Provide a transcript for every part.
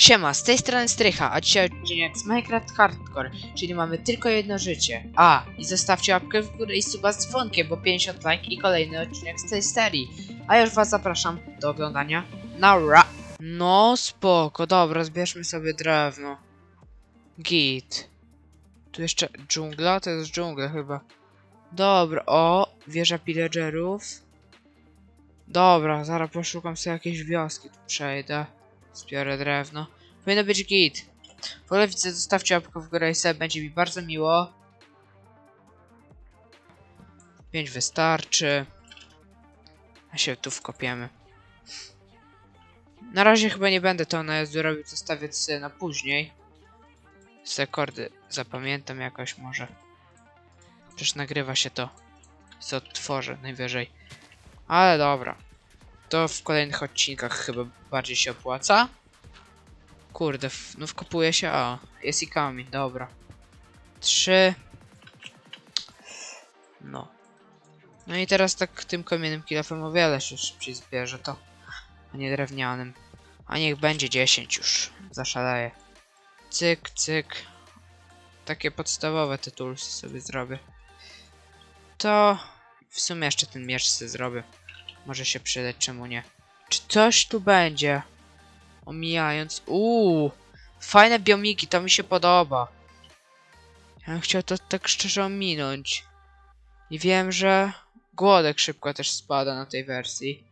Siema, z tej strony Strycha, a dzisiaj odcinek z Minecraft Hardcore, czyli mamy tylko jedno życie. A, i zostawcie łapkę w górę i suba z dzwonkiem, bo 50 like i kolejny odcinek z tej serii. A już was zapraszam do oglądania. Nara! No spoko, dobra, zbierzmy sobie drewno. Git. Tu jeszcze dżungla? To jest dżungla chyba. Dobra, o, wieża pillagerów. Dobra, zaraz poszukam sobie jakiejś wioski, tu przejdę. Zbiorę drewno. Powinno być git. W ogóle widzę, zostawcie łapkę w górę i sobie będzie mi bardzo miło. 5 wystarczy. A się tu wkopiemy. Na razie chyba nie będę to najazdu robił, zostawię sobie na później. Sekordy zapamiętam jakoś może. Przecież nagrywa się to. Co odtworzę najwyżej. Ale dobra. To w kolejnych odcinkach chyba bardziej się opłaca. Kurde, no wkopuje się. A, jest i kamień, dobra. Trzy. No. No i teraz tak tym kamiennym kilofem o wiele się szybciej zbierze to. A nie drewnianym. A niech będzie 10 już. Zaszaleję. Cyk, cyk. Takie podstawowe tytułsy sobie zrobię. To w sumie jeszcze ten miecz sobie zrobię. Może się przydać, czemu nie? Czy coś tu będzie? Omijając. Uuu, fajne biomiki, to mi się podoba. Ja bym chciał to tak szczerze ominąć. I wiem, że głodek szybko też spada na tej wersji.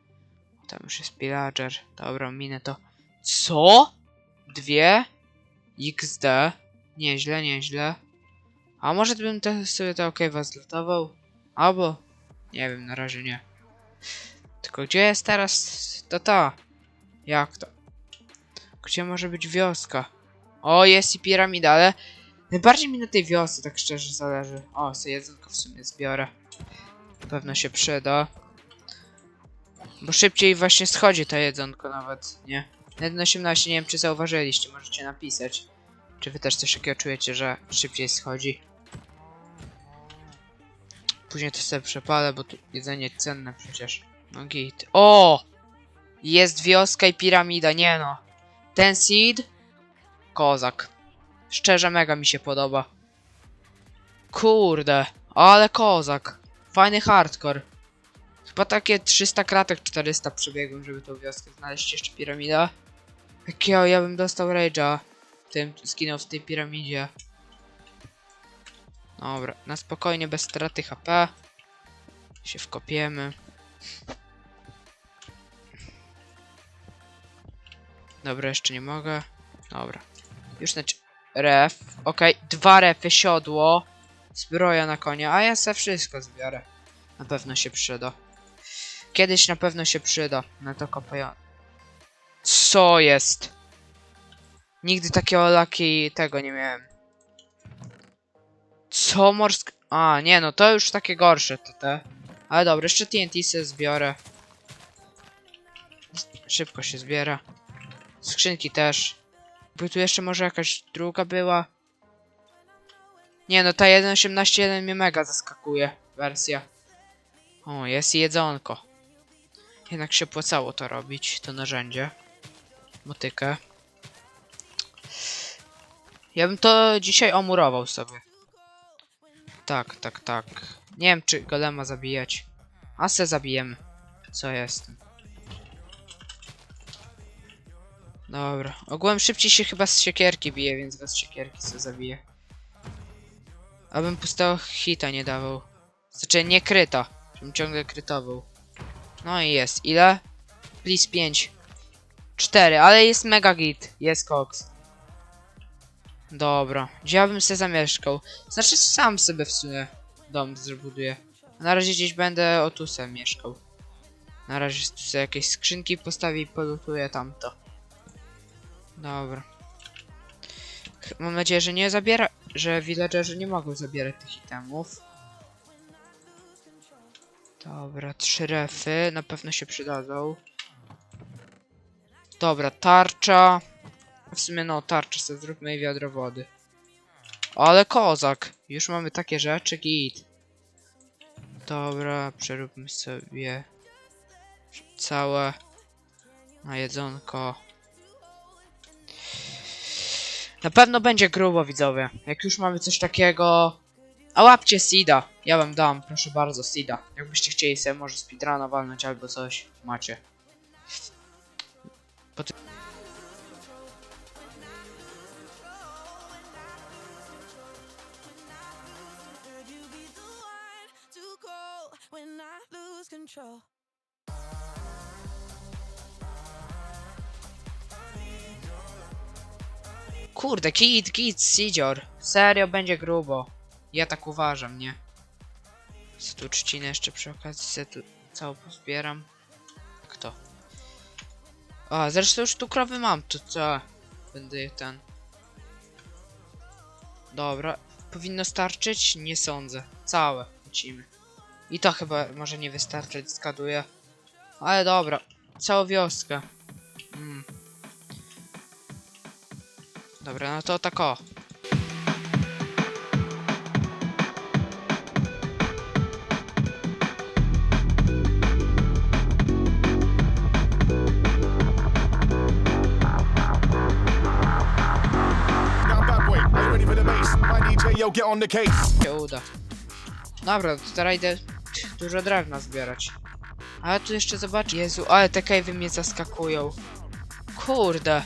Tam już jest pillager. Dobra, minę to. Co? Dwie? XD. Nieźle, nieźle. A może bym te, sobie to ok zlutował? Albo... Nie wiem, na razie nie. Gdzie jest teraz to ta? Jak to? Gdzie może być wioska? O, jest i piramida, ale najbardziej mi na tej wiosce tak szczerze zależy. O, sobie jedzonko w sumie zbiorę. Na pewno się przyda. Bo szybciej właśnie schodzi to jedzonko nawet, nie? Na 1.18 nie wiem czy zauważyliście, możecie napisać. Czy wy też coś takiego czujecie, że szybciej schodzi? Później to sobie przepalę, bo tu jedzenie cenne przecież. No git. O! Jest wioska i piramida, nie no. Ten seed? Kozak. Szczerze mega mi się podoba. Kurde, ale kozak. Fajny hardcore. Chyba takie 300 kratek, 400 przebiegłem, żeby tą wioskę znaleźć. Jeszcze piramida. Jakiego ja bym dostał rage'a. Tym skinął w tej piramidzie. Dobra, na spokojnie, bez straty HP. Się wkopiemy. Dobra, jeszcze nie mogę. Dobra. Już znaczy. Ref. Okej, dwa refy, siodło. Zbroja na konia, a ja se wszystko zbiorę. Na pewno się przyda. Kiedyś na pewno się przyda. Na to kopają. Co jest? Nigdy takiego laki tego nie miałem. Co morsk... A, nie no, to już takie gorsze to te. Ale dobra, jeszcze TNT sobie zbiorę. Szybko się zbiera. Skrzynki też. By tu jeszcze może jakaś druga była. Nie no, ta 1.18.1 mnie mega zaskakuje. Wersja. O, jest jedzonko. Jednak się opłacało to robić, to narzędzie. Motykę. Ja bym to dzisiaj omurował sobie. Tak, tak, tak. Nie wiem, czy golema zabijać. A se zabijemy. Co jest? Dobra. Ogółem szybciej się chyba z siekierki bije, więc was z siekierki se zabiję. Abym pustego hita nie dawał. Znaczy nie kryta. Żebym ciągle krytował. No i jest. Ile? Please 5. 4, ale jest mega git. Jest koks. Dobra. Gdzie ja bym se zamieszkał? Znaczy sam sobie w sumie dom zbuduję. Na razie gdzieś będę o tu se mieszkał. Na razie tu sobie jakieś skrzynki postawię i polutuję tamto. Dobra. Mam nadzieję, że nie zabiera, że villagerzy nie mogą zabierać tych itemów. Dobra, trzy refy, na pewno się przydadzą. Dobra, tarcza. W sumie no, tarczę sobie zróbmy i wiadro wody. Ale kozak! Już mamy takie rzeczy, git. Dobra, przeróbmy sobie całe na jedzonko. Na pewno będzie grubo, widzowie. Jak już mamy coś takiego... A łapcie Sida. Ja wam dam, proszę bardzo, Sida. Jakbyście chcieli sobie może speedruna walnąć albo coś, macie. Po control? Kurde, kit, kit, Sidzior. Serio, będzie grubo. Ja tak uważam, nie? Se tu trzcinę jeszcze przy okazji, se tu całą pozbieram. Kto? A, zresztą już tu krowy mam, to co? Będę je ten... Dobra, powinno starczyć? Nie sądzę. Całe, lecimy. I to chyba może nie wystarczyć, zgaduję. Ale dobra, całą wioskę. Mm. Dobra, no to tak o. Yo, get on the case. uda. Dobra, to teraz idę dużo drewna zbierać. Ale tu jeszcze zobacz. Jezu, ale te cave'y mnie zaskakują. Kurde.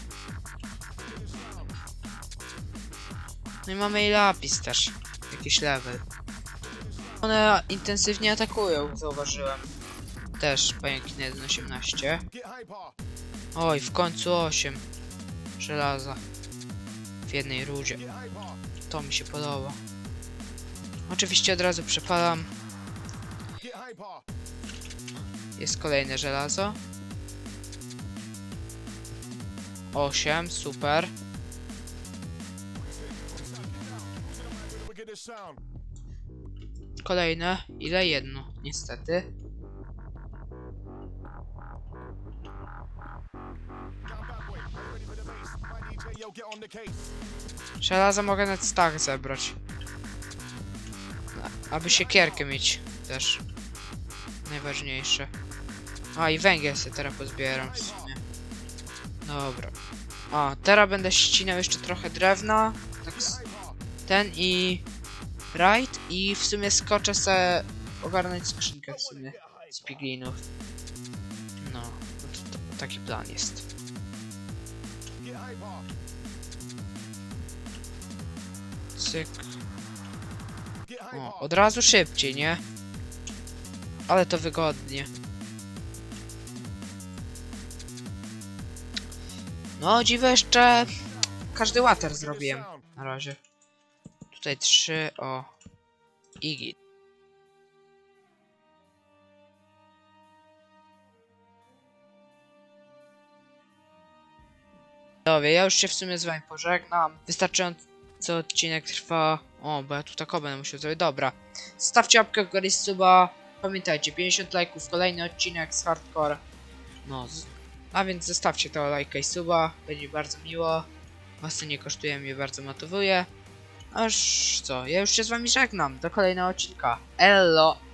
No i mamy i lapis też. Jakiś level. One intensywnie atakują, zauważyłem. Też pająki na 1.18. Get hyper. Oj, w końcu 8 żelaza w jednej rudzie. To mi się podoba. Oczywiście od razu przepalam. Jest kolejne żelazo. 8, super. Kolejne. Ile? Jedno, niestety. Żelazo mogę nawet stach zebrać. Aby siekierkę mieć też. Najważniejsze. A i węgiel sobie teraz pozbieram w sumie. Dobra. A, teraz będę ścinał jeszcze trochę drewna. Tak ten i... Right i w sumie skoczę se ogarnąć skrzynkę w sumie z piglinów. No, to, to, taki plan jest. Cyk. O, od razu szybciej, nie? Ale to wygodnie. No, dziwo jeszcze każdy water zrobiłem na razie. Tutaj trzy, o. Igi. Dobra, ja już się w sumie z wami pożegnam. Wystarczająco odcinek trwa... O, bo ja tu tak będę musiał zrobić. Dobra. Stawcie łapkę w górę i suba. Pamiętajcie, 50 lajków, kolejny odcinek z hardcore. No, a więc zostawcie to lajka i suba. Będzie bardzo miło. Was nie kosztuje, mnie bardzo motywuje. Aż co, ja już się z wami żegnam. Do kolejnego odcinka. Ello!